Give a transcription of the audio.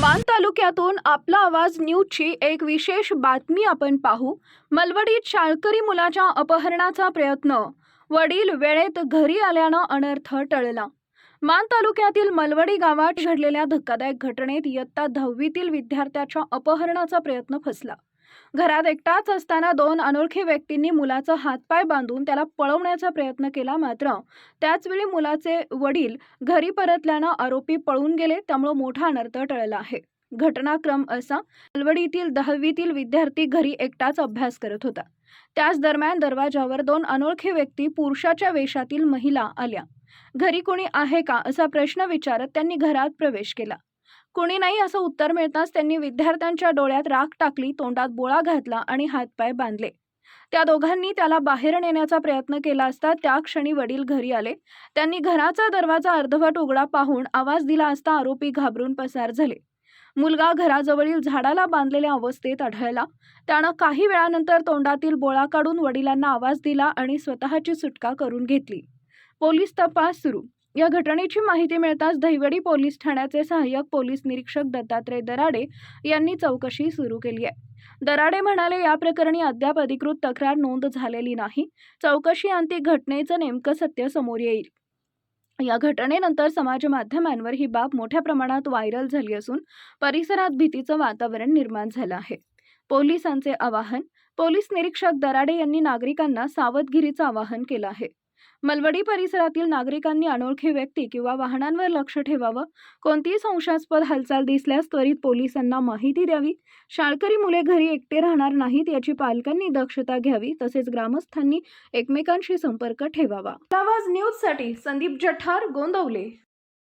मान तालुक्यातून आपला आवाज न्यूजची एक विशेष बातमी आपण पाहू. मलवडीत शाळकरी मुलाच्या अपहरणाचा प्रयत्न. वडील वेळेत घरी आल्यानं अनर्थ टळला. मान तालुक्यातील मलवडी गावात घडलेल्या धक्कादायक घटनेत इयत्ता दहावीतील विद्यार्थ्याच्या अपहरणाचा प्रयत्न फसला. घरात एकटाच असताना दोन अनोळखी व्यक्तींनी मुलाचा हातपाय बांधून त्याला पळवण्याचा प्रयत्न केला मात्र. त्याचवेळी मुलाचे वडील घरी परतल्यानं आरोपी पळून गेले त्यामुळे मोठा अनर्थ टळला आहे. घटनाक्रम असा अलवडीतील दहावीतील विद्यार्थी घरी एकटाच अभ्यास करत होता. त्याच दरम्यान दरवाजावर दोन अनोळखी व्यक्ती पुरुषाच्या वेशातील महिला आल्या. घरी कोणी आहे का असा प्रश्न विचारत त्यांनी घरात प्रवेश केला. कुणी नाही असं उत्तर मिळताच त्यांनी विद्यार्थ्यांच्या डोळ्यात राख टाकली तोंडात बोळा घातला आणि हातपाय बांधले. त्या दोघांनी त्याला बाहेर नेण्याचा प्रयत्न केला असता त्या क्षणी वडील घरी आले. त्यांनी घराचा दरवाजा अर्धवट उघडा पाहून आवाज दिला असता आरोपी घाबरून पसार झाले. मुलगा घराजवळील झाडाला बांधलेल्या अवस्थेत आढळला. त्यानं काही वेळानंतर तोंडातील बोळा काढून वडिलांना आवाज दिला आणि स्वतःची सुटका करून घेतली. पोलीस तपास सुरू. या घटनेची माहिती मिळताच दहिवडी पोलीस ठाण्याचे सहाय्यक पोलीस निरीक्षक दत्तात्रय दराडे यांनी चौकशी सुरू केली आहे. दराडे म्हणाले या प्रकरणी अद्याप अधिकृत तक्रार नोंद झालेली नाही. चौकशी अंती घटनेचं नेमकं सत्य समोर येईल. या घटनेनंतर समाज माध्यमांवर ही बाब मोठ्या प्रमाणात व्हायरल झाली असून परिसरात भीतीचं वातावरण निर्माण झालं आहे. पोलिसांचे आवाहन पोलीस निरीक्षक दराडे यांनी नागरिकांना सावधगिरीचं आवाहन केलं आहे. मलवडी परिसरातील नागरिकांनी अनोळखी व्यक्ती किंवा वाहनांवर लक्ष ठेवावं. कोणतीही संशयास्पद हालचाल दिसल्यास त्वरित पोलिसांना माहिती द्यावी. शाळकरी मुले घरी एकटे राहणार नाहीत याची पालकांनी दक्षता घ्यावी तसेच ग्रामस्थांनी एकमेकांशी संपर्क ठेवावा. आवाज न्यूजसाठी संदीप जठार गोंदवले.